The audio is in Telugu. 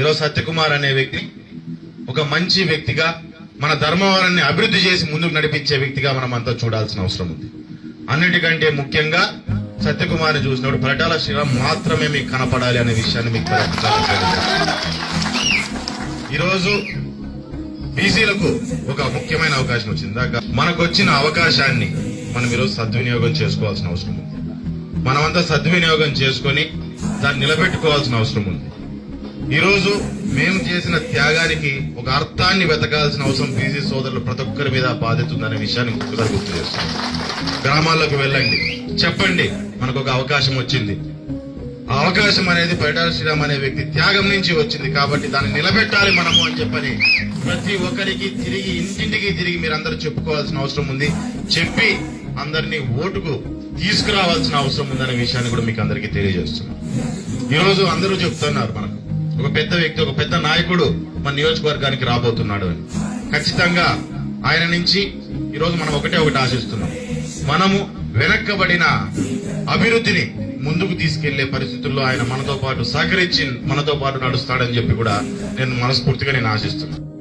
ఈరోజు సత్యకుమార్ అనే వ్యక్తి ఒక మంచి వ్యక్తిగా మన ధర్మవరాన్ని అభివృద్ధి చేసి ముందుకు నడిపించే వ్యక్తిగా మనం అంతా చూడాల్సిన అవసరం ఉంది. అన్నిటికంటే ముఖ్యంగా సత్యకుమార్ని చూసినప్పుడు పరటాల శ్రీరామ్ మాత్రమే మీకు కనపడాలి అనే విషయాన్ని మీకు ఈరోజు బీసీలకు ఒక ముఖ్యమైన అవకాశం వచ్చింది. దాకా మనకు వచ్చిన అవకాశాన్ని మనం ఈరోజు సద్వినియోగం చేసుకోవాల్సిన అవసరం ఉంది. మనమంతా సద్వినియోగం చేసుకొని దాన్ని నిలబెట్టుకోవాల్సిన అవసరం ఉంది. ఈరోజు మేము చేసిన త్యాగానికి ఒక అర్థాన్ని వెతకాల్సిన అవసరం బీసీ సోదరులు ప్రతి ఒక్కరి మీద బాధితుందనే విషయాన్ని ఒక్కసారి గుర్తు చేస్తున్నాం. గ్రామాల్లోకి వెళ్ళండి. చెప్పండి మనకు ఒక అవకాశం వచ్చింది. ఆ అవకాశం అనేది పరిటాల శ్రీరామ్ అనే వ్యక్తి త్యాగం నుంచి వచ్చింది కాబట్టి దాన్ని నిలబెట్టాలి మనము అని చెప్పని ప్రతి ఒక్కరికి తిరిగి ఇంటింటికి తిరిగి మీరందరూ చెప్పుకోవాల్సిన అవసరం ఉంది. చెప్పి అందరినీ ఓటుకు తీసుకురావాల్సిన అవసరం ఉందనే విషయాన్ని కూడా మీకు అందరికీ తెలియజేస్తున్నాం. ఈరోజు అందరూ చెప్తున్నారు మనకు. ఒక పెద్ద వ్యక్తి ఒక పెద్ద నాయకుడు మన నియోజకవర్గానికి రాబోతున్నాడు అని. ఖచ్చితంగా ఆయన నుంచి ఈరోజు మనం ఒకటే ఒకటి ఆశిస్తున్నాం. మనము వెనక్కబడిన అభివృద్ధిని ముందుకు తీసుకెళ్ళే పరిస్థితుల్లో ఆయన మనతో పాటు సహకరించి మనతో పాటు నడుస్తాడని చెప్పి కూడా నేను మనస్ఫూర్తిగా నేను ఆశిస్తున్నాను.